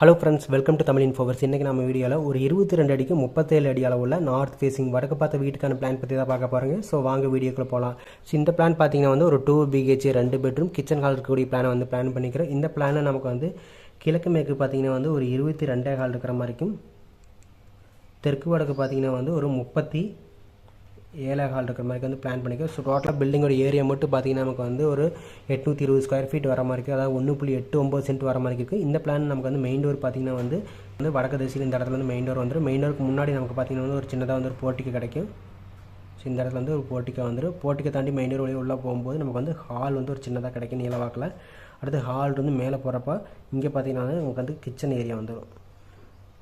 Hello friends welcome to Tamil Infoverse இன்றைக்கி நம்ம வீடியோவில் ஒரு இருபத்தி ரெண்டு அடிக்கு முப்பத்தேழு அடி அளவுள்ள நார்த் ஃபேஸிங் வடக்கு பார்த்த வீட்டுக்கான பிளான் பற்றி தான் பார்க்க போகிறாங்க ஸோ வாங்க வீடியோக்குள்ளே போகலாம் ஸோ இந்த பிளான் பார்த்தீங்கன்னா வந்து ஒரு டூ பிஹெச் ரெண்டு பெட்ரூம் கிச்சன் ஹால் இருக்கக்கூடிய பிளானை வந்து பிளான் பண்ணிக்கிறோம். இந்த பிளானை நமக்கு வந்து கிழக்கு மேற்கு பார்த்தீங்கன்னா வந்து ஒரு இருபத்தி ரெண்டே ஹால் இருக்கிற மாதிரிக்கும் தெற்கு வடக்கு பார்த்தீங்கன்னா வந்து ஒரு முப்பத்தி ஏழை ஹால் இருக்கிற மாதிரி வந்து பிளான் பண்ணிக்கோ. ஸோ டோட்டலாக பில்டிங்கோட ஏரியா மட்டும் பார்த்தீங்கன்னா நமக்கு வந்து ஒரு எட்நூற்றி இருபது ஸ்கொயர் ஃபீட் வர மாதிரி இருக்குது அதாவது ஒன்று புள்ளி எட்டு ஒம்பது சென்ட் வர மாதிரி இருக்குது இந்த பிளான் நமக்கு வந்து மெயின் டோர் பார்த்தீங்கன்னா வந்து வந்து வடக்கு திசையில் இந்த இடத்துல வந்து மெயின் டோர் வந்துடும் மெயின் டோருக்கு முன்னாடி நமக்கு பார்த்தீங்கன்னா வந்து ஒரு சின்னதாக வந்து ஒரு போட்டிக்கு கிடைக்கும். ஸோ இந்த இடத்துல வந்து ஒரு போட்டிக்கை வந்துடும் போட்டிக்கை தாண்டி மெயின் டோர் வழியாக உள்ளே போகும்போது நமக்கு வந்து ஹால் வந்து ஒரு சின்னதாக கிடைக்கும். நீளவாக்கில். அடுத்து ஹால் வந்து மேலே போகிறப்ப இங்கே பார்த்தீங்கன்னா நமக்கு வந்து கிச்சன் ஏரியா வந்துடும்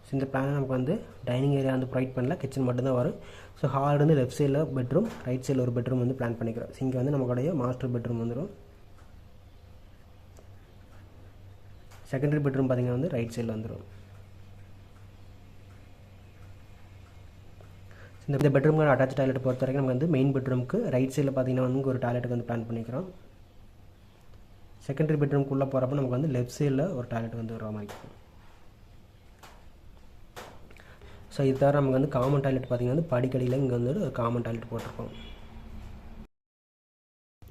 ஸோ இந்த பிளானை நமக்கு வந்து டைனிங் ஏரியா வந்து ப்ரொவைட் பண்ணல. கிச்சன் மட்டும்தான் வரும். ஸோ ஹால் வந்து லெஃப்ட் சைடில் பெட்ரூம் ரைட் சைடில் ஒரு பெட்ரூம் வந்து பிளான் பண்ணிக்கிறோம். ஸோ இங்கே வந்து நமக்குடைய மாஸ்டர் பெட்ரூம் வந்துடும் செகண்டரி பெட்ரூம் பார்த்திங்கன்னா வந்து ரைட் சைடில் வந்துடும் இந்த பெட்ரூம்க்கு அட்டாச் டாய்லெட் பொறுத்த வரைக்கும் நமக்கு வந்து மெயின் பெட்ரூமுக்கு ரைட் சைடில் பார்த்தீங்கன்னா வந்து ஒரு டாய்லெட்டுக்கு வந்து பிளான் பண்ணிக்கிறோம். செகண்டரி பெட்ரூம்க்குள்ளே போகிறப்ப நமக்கு வந்து லெஃப்ட் சைடில் ஒரு டாய்லெட் வந்து வர மாதிரி இருக்கும். ஸோ இது தவிர நமக்கு வந்து காமன் டாய்லெட் பார்த்திங்கன்னா வந்து படிக்கடியில் இங்கே வந்து ஒரு காமன் டாய்லெட் போட்டிருக்கோம்.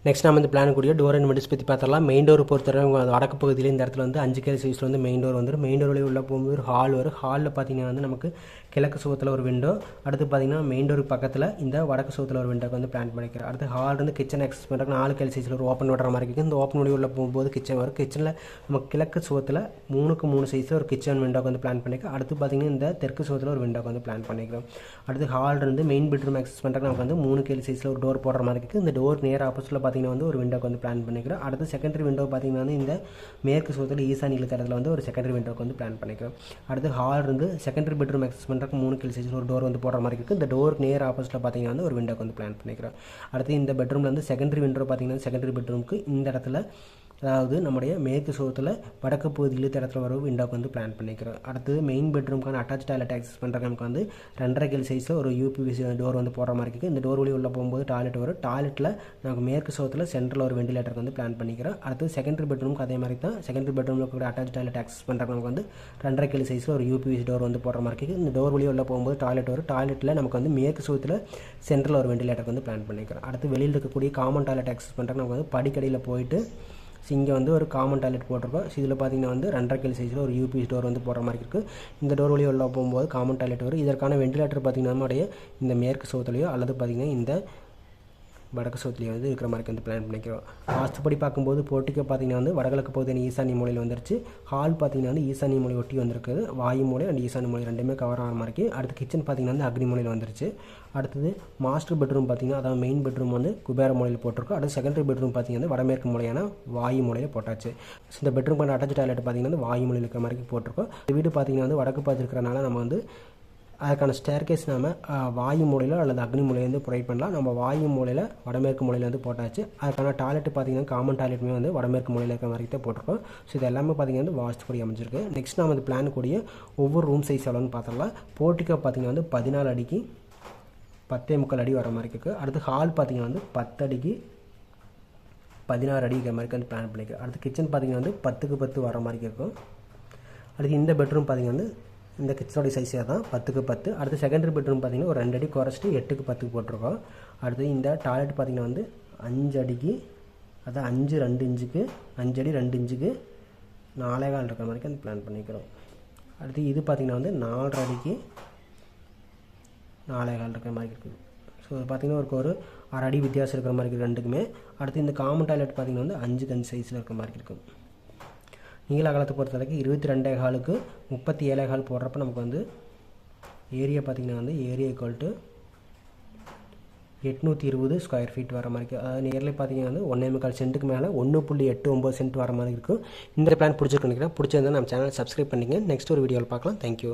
நெக்ஸ்ட் நம்ம வந்து பிளான் கூடிய டோர் அண்ட் விண்டோஸ் பற்றி பார்த்தலாம் மெயின் டோர் பொறுத்தவரை வடக்கு பகுதியில் இந்த இடத்துல வந்து அஞ்சு கேள் சைஸில் வந்து மெயின் டோர் வந்துடும் மெயின் டோர் வழியாக உள்ள போகும்போது ஒரு ஹால் வரும். ஹாலில் பார்த்தீங்கன்னா வந்து நமக்கு கிழக்கு சுகத்தில் ஒரு விண்டோ அடுத்து பார்த்தீங்கன்னா மெயின் டோருக்கு பக்கத்தில் இந்த வடக்கு சுகத்தில் ஒரு விண்டோக்கு வந்து பிளான் பண்ணிக்கிறோம். அடுத்து ஹால் வந்து கிச்சன் எக்ஸஸ் பண்ணுறதுக்கு நாலு கேள் சைஸில் ஒரு ஓப்பன் விடுற மாதிரி இருக்குது இந்த ஓப்பன் வழி உள்ள போகும்போது கிச்சன் வரும். கிச்சனில் நம்ம கிழக்கு சுகத்தில் மூணுக்கு மூணு சைஸில் ஒரு கிச்சன் விண்டோக்கு வந்து பிளான் பண்ணிக்கிறோம். அடுத்து பார்த்தீங்கன்னா இந்த தெற்கு சுகத்தில் ஒரு விண்டோக்கு வந்து பிளான் பண்ணிக்கிறோம். அடுத்து ஹால் இருந்து மெயின் பெட்ரூம் அக்சஸ் பண்ணுறதுக்கு நமக்கு வந்து மூணு கேள் சைஸில் ஒரு டோர் போடுற மாதிரி இருக்குது இந்த டோர் நேர் ஆப்போசிட்டில் பார்த்தீங்கன்னா வந்து ஒரு விண்டோக்கு வந்து பிளான் பண்ணிக்கிறோம். அடுத்து செகண்டரி விண்டோ பார்த்தீங்கன்னா வந்து இந்த மேற்கு சுகத்தில் ஈசானியில் தரத்தில் வந்து ஒரு செகண்டரி விண்டோக்கு வந்து பிளான் பண்ணிக்கிறோம். அடுத்து ஹால் இருந்து செகண்டரி பெட்ரூம் எக்ஸஸ் பண்ணுறதுக்கு மூணு கில் சைஸில் ஒரு டோர் வந்து போடுற மாதிரி இருக்குது இந்த டோர் நேர் ஆப்போசிட்டில் பார்த்தீங்கன்னா வந்து ஒரு விண்டோக்கு வந்து பிளான் பண்ணிக்கிறோம். அடுத்து இந்த பெட்ரூமில் வந்து செகண்டரி விண்டோ பார்த்தீங்கன்னா செகண்டரி பெட்ரூமுக்கு இந்த இடத்துல அதாவது நம்முடைய மேற்கு சுகத்தில் வடக்கு பகுதியில் இடத்துல வர விண்டோக்கு வந்து பிளான் பண்ணிக்கிறோம். அடுத்தது மெயின் பெட்ரூம்க்கான அட்டாச் டாய்லெட் ஆக்சஸ் பண்ணுறதுக்கு நமக்கு வந்து ரெண்டரை கில் சைஸில் ஒரு யூபிவிசி டோர் வந்து போடுற மாதிரி இருக்குது இந்த டோர் வழி உள்ளே போகும்போது டாய்லெட் வரும். டாய்லெட்டில் நமக்கு மேற்கு சுகத்தில் சென்ட்ரல் ஒரு வெண்டிலேட்டருக்கு வந்து பிளான் பண்ணிக்கிறோம். அடுத்து செகண்டரி பெட்ரூமுக்கு அதே மாதிரி தான். செகண்டரி பெட்ரூமில் கூட அட்டாச் டாய்லெட் ஆக்சஸ் பண்ணுறதுக்கு நமக்கு வந்து ரெண்டரை கில் சைஸில் ஒரு யூபிவிசி டோர் வந்து போடுற மாதிரி இருக்குது இந்த டோர் வழி உள்ளே போகும்போது டாய்லெட் வரும். டாய்லெட்டில் நமக்கு வந்து மேற்கு சுகத்தில் சென்ட்ரல் ஒரு வெண்டிலேட்டருக்கு வந்து பிளான் பண்ணிக்கிறோம். அடுத்து வெளியில் இருக்கக்கூடிய காமன் டாய்லெட் ஆக்சஸ் பண்ணுறதுக்கு நமக்கு வந்து படிக்கடியில் போயிட்டு ஸோ இங்கே வந்து ஒரு காமன் டாய்லெட் போட்டிருக்கோம். ஸோ இதில் பார்த்தீங்கன்னா வந்து ரெண்டரை கில் சைஸில் ஒரு யூபிஎஸ் டோர் வந்து போடுற மாதிரி இருக்குது இந்த டோர் வழியாக உள்ள போகும்போது காமன் டாய்லெட் வரும். இதற்கான வெண்டிலேட்டர் பார்த்தீங்கன்னா நம்முடைய இந்த மேற்கு சோத்துலையோ அல்லது பார்த்தீங்கன்னா இந்த வடக்கு சோத்துலேயே வந்து இருக்கிற மாதிரி வந்து பிளான் பண்ணிக்கிறோம். வாஸ்துப்படி பார்க்கும்போது போட்டிக்கு பார்த்தீங்கன்னா வந்து வடகிழக்கு பகுதி ஈசானி மூலையில் வந்துருச்சு. ஹால் பார்த்தீங்கன்னா வந்து ஈசானி மூலை ஒட்டி வந்திருக்குது. வாயு மூலை அண்ட் ஈசானி மூலை ரெண்டுமே கவர் ஆகிற மாதிரி இருக்குது அடுத்து கிச்சன் பார்த்தீங்கன்னா வந்து அக்னி மூலையில் வந்துருச்சு. அடுத்தது மாஸ்டர் பெட்ரூம் பார்த்தீங்கன்னா அதாவது மெயின் பெட்ரூம் வந்து குபேர மூலையில் போட்டிருக்கோம். அடுத்து செகண்டரி பெட்ரூம் பார்த்தீங்கன்னா வடமேற்கு மூலையான வாயு மூலையில் போட்டாச்சு. ஸோ இந்த பெட்ரூம் பண்ண அட்டாச் டாய்லெட் பார்த்தீங்கன்னா வந்து வாயு மூலையில் இருக்கிற மாதிரி போட்டிருக்கோம். இந்த வீடு பார்த்தீங்கன்னா வந்து வடக்கு பார்த்துருக்கிறனால நம்ம வந்து அதுக்கான ஸ்டேர்கேஸ் நம்ம வாயு மூலையில் அல்லது அக்னி மூலையிலேருந்து ப்ரொவைட் பண்ணலாம். நம்ம வாயு மூலையில் வடமேற்கு மூலையில் வந்து போட்டாச்சு அதுக்கான டாய்லெட் பார்த்திங்கன்னா காமன் டாய்லெட்டுமே வந்து வடமேற்கு மூலையில் இருக்கிற மாதிரி தான் போட்டிருக்கோம். ஸோ இது எல்லாமே பார்த்திங்கன்னா வந்து வாஸ்துப்படி அமைஞ்சிருக்கு. நெக்ஸ்ட் நம்ம இந்த பிளான் கூடிய ஒவ்வொரு ரூம் சைஸ் எவ்வளோன்னு பார்த்தரலாம் போர்ட்டிக்கோ பார்த்திங்கன்னா வந்து பதினாலு அடிக்கு பத்தே முக்கால் அடி வர மாதிரி இருக்குது அடுத்து ஹால் பார்த்திங்கன்னா வந்து பத்து அடிக்கு பதினாறு அடி இருக்கிற மாதிரி வந்து பிளான் பண்ணிக்கிறோம் அடுத்து கிச்சன் பார்த்திங்கன்னா வந்து பத்துக்கு பத்து வர மாதிரி இருக்கும். அடுத்து இந்த பெட்ரூம் பார்த்திங்கன்னா வந்து இந்த கிச்சனோடைய சைஸே தான் பத்துக்கு பத்து. அடுத்து செகண்டரி பெட்ரூம் பார்த்திங்கன்னா ஒரு ரெண்டு அடி குறைச்சிட்டு எட்டுக்கு பத்துக்கு போட்டிருக்கோம். அடுத்து இந்த டாய்லெட் பார்த்திங்கன்னா வந்து அஞ்சு அடிக்கு அதான் அஞ்சு ரெண்டு இன்ச்சுக்கு அஞ்சு அடி ரெண்டு இன்ச்சுக்கு நாலே கால் இருக்கிற மாதிரி அந்த பிளான் பண்ணிக்கிறோம். அடுத்து இது பார்த்திங்கன்னா வந்து நாலரை அடிக்கு நாலே கால் இருக்கிற மாதிரி இருக்குது ஸோ பார்த்திங்கன்னா ஒரு ஒரு அரை அடி வித்தியாசம் இருக்கிற மாதிரி இருக்குது ரெண்டுக்குமே. அடுத்து இந்த காமன் டாய்லெட் பார்த்திங்கன்னா வந்து அஞ்சுக்கு அஞ்சு சைஸில் இருக்கிற மாதிரி இருக்கும் நீள அகலத்தை பொறுத்தளவுக்கு இருபத்தி ரெண்டே காலுக்கு முப்பத்தி ஏழே கால் போடுறப்ப நமக்கு வந்து ஏரியா பார்த்திங்கன்னா வந்து ஏரியா ஈக்குவல் டு எட்நூற்றி இருபது ஸ்கொயர் ஃபீட் வர மாதிரி அதாவது நியர்லி பார்த்தீங்கன்னா வந்து ஒன்றே முக்கால் சென்ட்டுக்கு மேலே ஒன்று புள்ளி எட்டு ஒம்பது சென்ட் வர மாதிரி இருக்கும் இந்த பிளான் பிடிச்சிருக்கு நினைக்கிறேன். பிடிச்சிருந்தா நம்ம சேனல் சப்ஸ்கிரைப் பண்ணிங்க நெக்ஸ்ட் ஒரு வீடியோவில் பார்க்கலாம். தேங்க்யூ